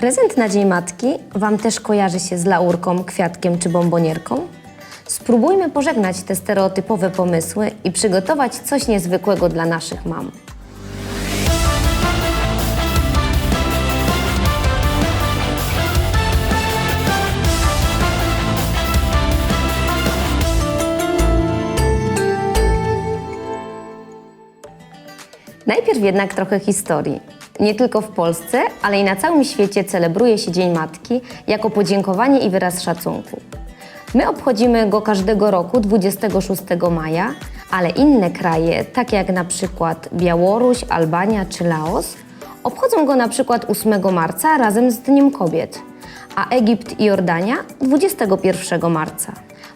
Prezent na Dzień Matki Wam też kojarzy się z laurką, kwiatkiem czy bombonierką? Spróbujmy pożegnać te stereotypowe pomysły i przygotować coś niezwykłego dla naszych mam. Najpierw jednak trochę historii. Nie tylko w Polsce, ale i na całym świecie celebruje się Dzień Matki jako podziękowanie i wyraz szacunku. My obchodzimy go każdego roku 26 maja, ale inne kraje, takie jak na przykład Białoruś, Albania czy Laos, obchodzą go na przykład 8 marca razem z Dniem Kobiet, a Egipt i Jordania 21 marca.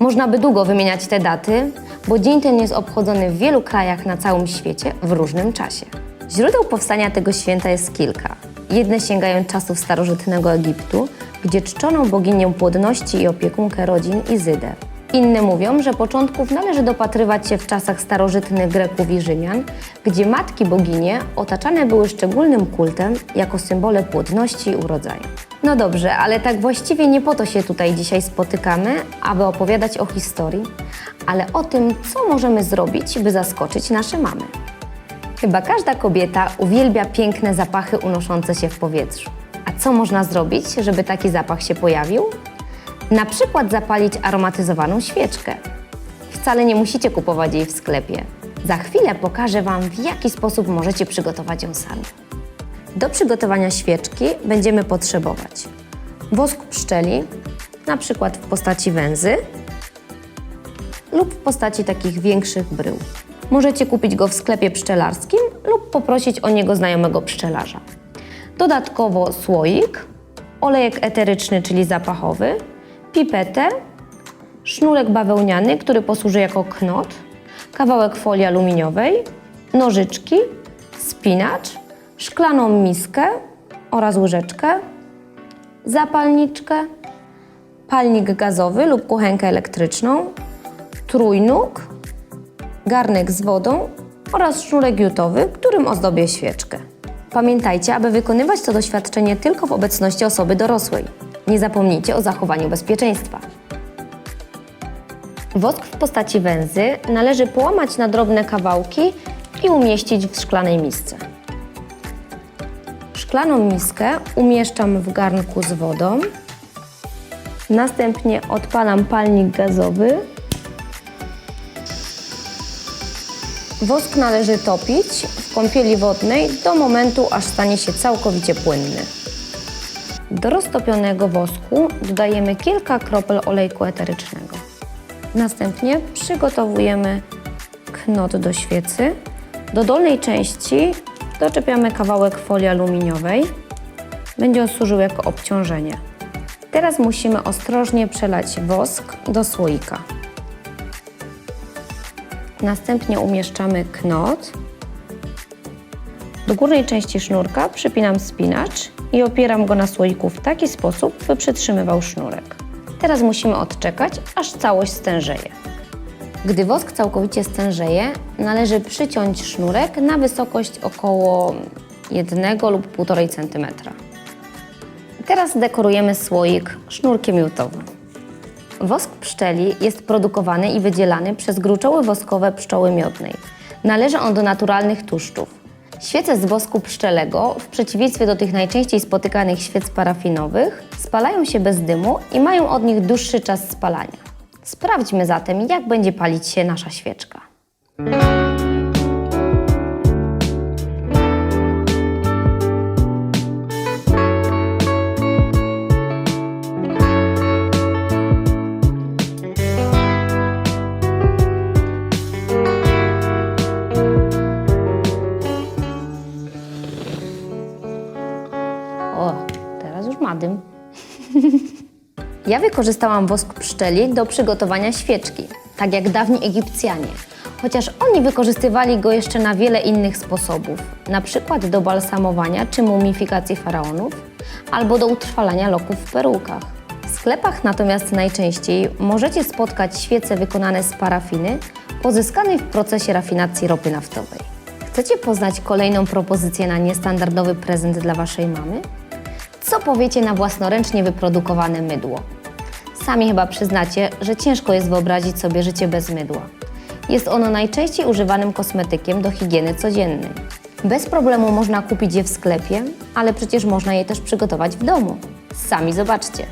Można by długo wymieniać te daty, bo dzień ten jest obchodzony w wielu krajach na całym świecie w różnym czasie. Źródeł powstania tego święta jest kilka. Jedne sięgają czasów starożytnego Egiptu, gdzie czczono boginię płodności i opiekunkę rodzin Izydę. Inne mówią, że początków należy dopatrywać się w czasach starożytnych Greków i Rzymian, gdzie matki boginie otaczane były szczególnym kultem jako symbole płodności i urodzaju. No dobrze, ale tak właściwie nie po to się tutaj dzisiaj spotykamy, aby opowiadać o historii, ale o tym, co możemy zrobić, by zaskoczyć nasze mamy. Chyba każda kobieta uwielbia piękne zapachy unoszące się w powietrzu. A co można zrobić, żeby taki zapach się pojawił? Na przykład zapalić aromatyzowaną świeczkę. Wcale nie musicie kupować jej w sklepie. Za chwilę pokażę Wam, w jaki sposób możecie przygotować ją sami. Do przygotowania świeczki będziemy potrzebować wosk pszczeli, na przykład w postaci węzy lub w postaci takich większych brył. Możecie kupić go w sklepie pszczelarskim lub poprosić o niego znajomego pszczelarza. Dodatkowo słoik, olejek eteryczny, czyli zapachowy, pipetę, sznurek bawełniany, który posłuży jako knot, kawałek folii aluminiowej, nożyczki, spinacz, szklaną miskę oraz łyżeczkę, zapalniczkę, palnik gazowy lub kuchenkę elektryczną, trójnóg, garnek z wodą oraz sznurek jutowy, którym ozdobię świeczkę. Pamiętajcie, aby wykonywać to doświadczenie tylko w obecności osoby dorosłej. Nie zapomnijcie o zachowaniu bezpieczeństwa. Wosk w postaci węzy należy połamać na drobne kawałki i umieścić w szklanej misce. Szklaną miskę umieszczam w garnku z wodą. Następnie odpalam palnik gazowy. Wosk należy topić w kąpieli wodnej do momentu, aż stanie się całkowicie płynny. Do roztopionego wosku dodajemy kilka kropel olejku eterycznego. Następnie przygotowujemy knot do świecy. Do dolnej części doczepiamy kawałek folii aluminiowej. Będzie on służył jako obciążenie. Teraz musimy ostrożnie przelać wosk do słoika. Następnie umieszczamy knot. Do górnej części sznurka przypinam spinacz i opieram go na słoiku w taki sposób, by przytrzymywał sznurek. Teraz musimy odczekać, aż całość stężeje. Gdy wosk całkowicie stężeje, należy przyciąć sznurek na wysokość około 1 lub 1,5 cm. Teraz dekorujemy słoik sznurkiem jutowym. Wosk pszczeli jest produkowany i wydzielany przez gruczoły woskowe pszczoły miodnej. Należy on do naturalnych tłuszczów. Świece z wosku pszczelego, w przeciwieństwie do tych najczęściej spotykanych świec parafinowych, spalają się bez dymu i mają od nich dłuższy czas spalania. Sprawdźmy zatem, jak będzie palić się nasza świeczka. Ja wykorzystałam wosk pszczeli do przygotowania świeczki, tak jak dawni Egipcjanie. Chociaż oni wykorzystywali go jeszcze na wiele innych sposobów, na przykład do balsamowania czy mumifikacji faraonów, albo do utrwalania loków w perułkach. W sklepach natomiast najczęściej możecie spotkać świece wykonane z parafiny, pozyskanej w procesie rafinacji ropy naftowej. Chcecie poznać kolejną propozycję na niestandardowy prezent dla Waszej mamy? Co powiecie na własnoręcznie wyprodukowane mydło? Sami chyba przyznacie, że ciężko jest wyobrazić sobie życie bez mydła. Jest ono najczęściej używanym kosmetykiem do higieny codziennej. Bez problemu można kupić je w sklepie, ale przecież można je też przygotować w domu. Sami zobaczcie.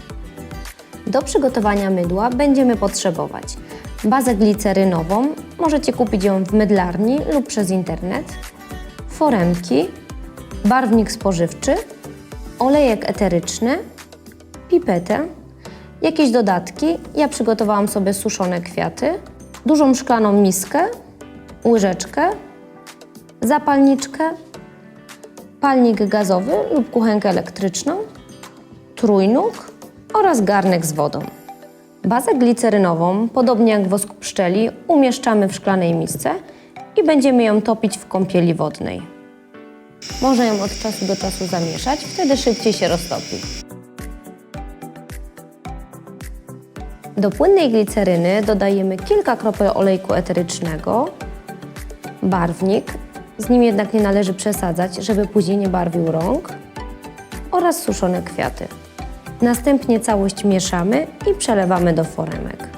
Do przygotowania mydła będziemy potrzebować bazę glicerynową, możecie kupić ją w mydlarni lub przez internet, foremki, barwnik spożywczy, olejek eteryczny, pipetę, jakieś dodatki. Ja przygotowałam sobie suszone kwiaty, dużą szklaną miskę, łyżeczkę, zapalniczkę, palnik gazowy lub kuchenkę elektryczną, trójnóg oraz garnek z wodą. Bazę glicerynową, podobnie jak wosk pszczeli, umieszczamy w szklanej misce i będziemy ją topić w kąpieli wodnej. Można ją od czasu do czasu zamieszać, wtedy szybciej się roztopi. Do płynnej gliceryny dodajemy kilka kropel olejku eterycznego, barwnik, z nim jednak nie należy przesadzać, żeby później nie barwił rąk, oraz suszone kwiaty. Następnie całość mieszamy i przelewamy do foremek.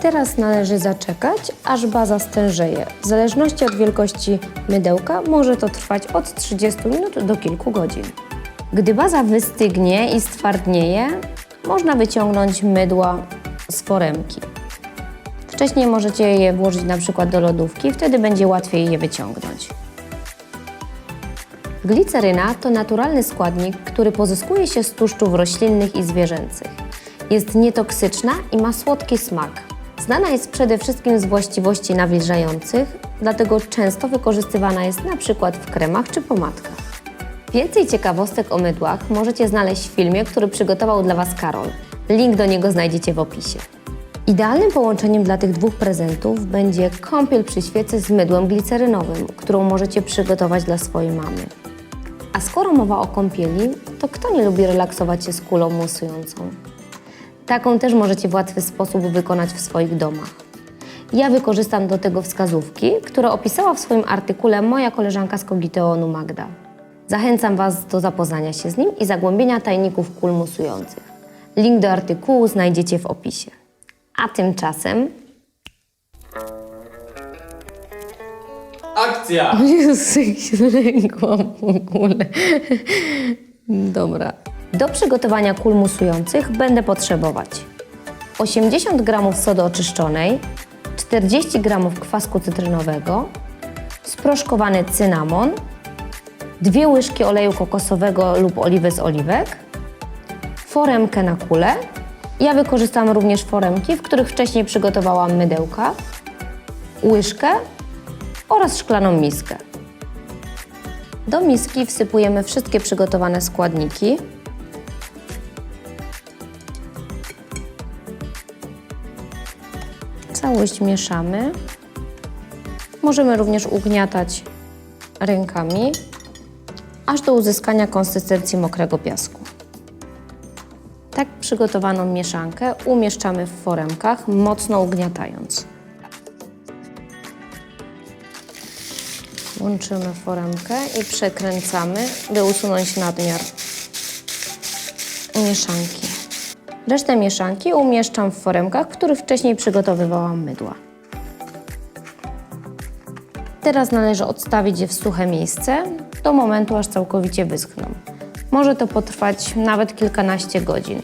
Teraz należy zaczekać, aż baza stężeje. W zależności od wielkości mydełka może to trwać od 30 minut do kilku godzin. Gdy baza wystygnie i stwardnieje, można wyciągnąć mydła z foremki. Wcześniej możecie je włożyć na przykład do lodówki, wtedy będzie łatwiej je wyciągnąć. Gliceryna to naturalny składnik, który pozyskuje się z tłuszczów roślinnych i zwierzęcych. Jest nietoksyczna i ma słodki smak. Znana jest przede wszystkim z właściwości nawilżających, dlatego często wykorzystywana jest przykład w kremach czy pomadkach. Więcej ciekawostek o mydłach możecie znaleźć w filmie, który przygotował dla Was Karol. Link do niego znajdziecie w opisie. Idealnym połączeniem dla tych dwóch prezentów będzie kąpiel przy świecy z mydłem glicerynowym, którą możecie przygotować dla swojej mamy. A skoro mowa o kąpieli, to kto nie lubi relaksować się z kulą musującą? Taką też możecie w łatwy sposób wykonać w swoich domach. Ja wykorzystam do tego wskazówki, które opisała w swoim artykule moja koleżanka z Kogiteonu Magda. Zachęcam Was do zapoznania się z nim i zagłębienia tajników kul musujących. Link do artykułu znajdziecie w opisie. A tymczasem Akcja! Jezu, jak się zlękłam w ogóle. Dobra. Do przygotowania kul musujących będę potrzebować 80 g sody oczyszczonej, 40 g kwasku cytrynowego, sproszkowany cynamon, dwie łyżki oleju kokosowego lub oliwy z oliwek, foremkę na kulę. Ja wykorzystam również foremki, w których wcześniej przygotowałam mydełka, łyżkę oraz szklaną miskę. Do miski wsypujemy wszystkie przygotowane składniki. Całość mieszamy. Możemy również ugniatać rękami, aż do uzyskania konsystencji mokrego piasku. Tak przygotowaną mieszankę umieszczamy w foremkach, mocno ugniatając. Łączymy foremkę i przekręcamy, by usunąć nadmiar mieszanki. Resztę mieszanki umieszczam w foremkach, których wcześniej przygotowywałam mydła. Teraz należy odstawić je w suche miejsce do momentu, aż całkowicie wyschną. Może to potrwać nawet kilkanaście godzin.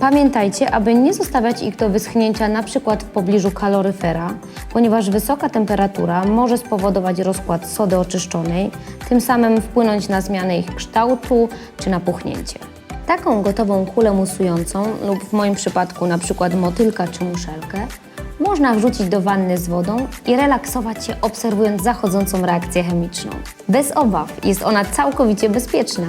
Pamiętajcie, aby nie zostawiać ich do wyschnięcia przykład w pobliżu kaloryfera, ponieważ wysoka temperatura może spowodować rozkład sody oczyszczonej, tym samym wpłynąć na zmianę ich kształtu czy napuchnięcie. Taką gotową kulę musującą lub w moim przypadku przykład motylka czy muszelkę można wrzucić do wanny z wodą i relaksować się obserwując zachodzącą reakcję chemiczną. Bez obaw jest ona całkowicie bezpieczna.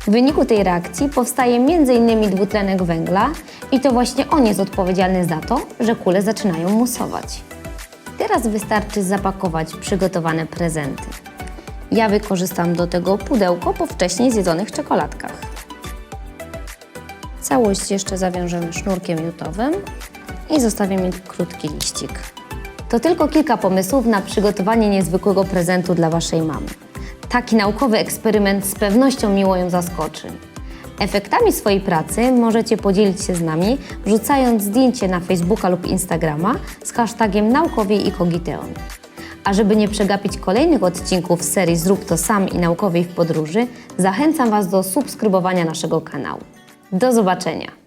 W wyniku tej reakcji powstaje m.in. dwutlenek węgla i to właśnie on jest odpowiedzialny za to, że kule zaczynają musować. Teraz wystarczy zapakować przygotowane prezenty. Ja wykorzystam do tego pudełko po wcześniej zjedzonych czekoladkach. Całość jeszcze zawiążemy sznurkiem jutowym i zostawimy krótki liścik. To tylko kilka pomysłów na przygotowanie niezwykłego prezentu dla Waszej mamy. Taki naukowy eksperyment z pewnością miło ją zaskoczy. Efektami swojej pracy możecie podzielić się z nami, wrzucając zdjęcie na Facebooka lub Instagrama z hashtagiem naukowiej i Kogiteon. A żeby nie przegapić kolejnych odcinków serii Zrób to sam i naukowej w podróży, zachęcam Was do subskrybowania naszego kanału. Do zobaczenia!